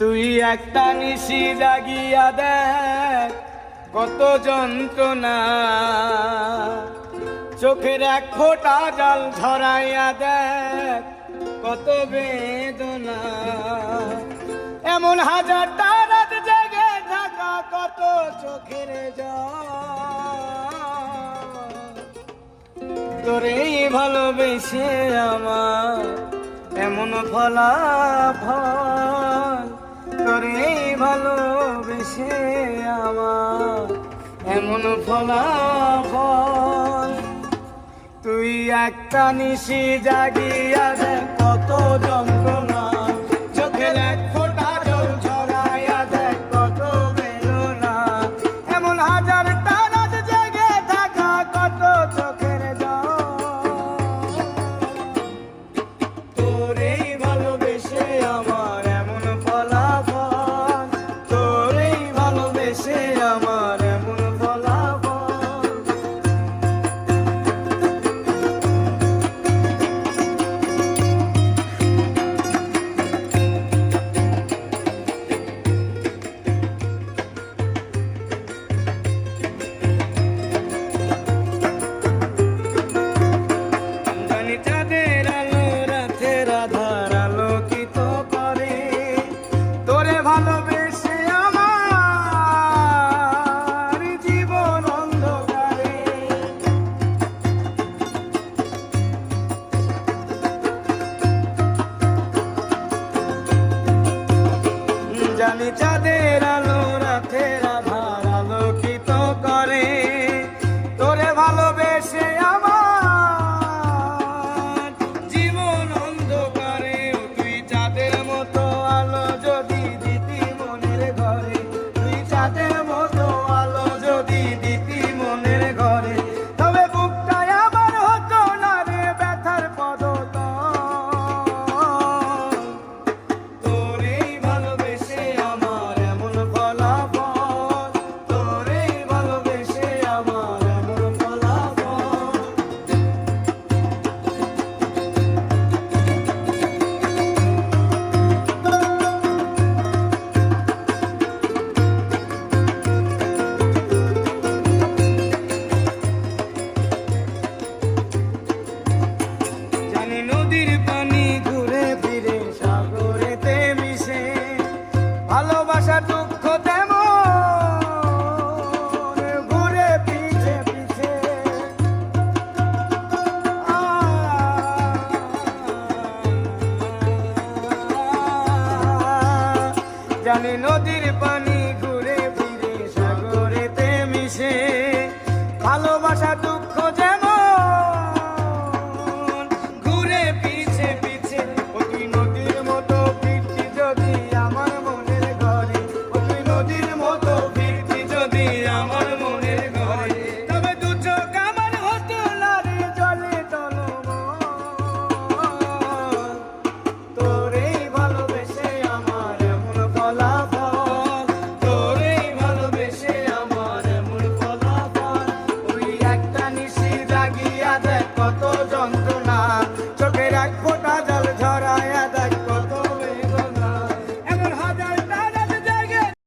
তুই একটা নিশি জাগিয়া দেখ, কত যন্ত্রণা। চোখের এক ফোটা জল ধরাইয়া দেখ, কত বেদনা। এমন হাজার তারাত জেগে থাকা কত চোখের তোরেই ভালোবেসে আমার এমন ফলাফল। তোরে ভালোবেসে আমার এমন ফলাফল। তুই একটা নিশি জাগিয়া কত জন আমি চাঁদের আলো রাতের আভার। জানি নদীর পানি ঘুরে ফিরে, সাগরেতে মিশে। ভালোবাসা, দুঃখ যেন ঘুরে পিছে পিছে, ওই নদীর মতো ফিরতি যদি আমার মনের ঘরে, ওই নদীর মতো ফিরতি যদি আমার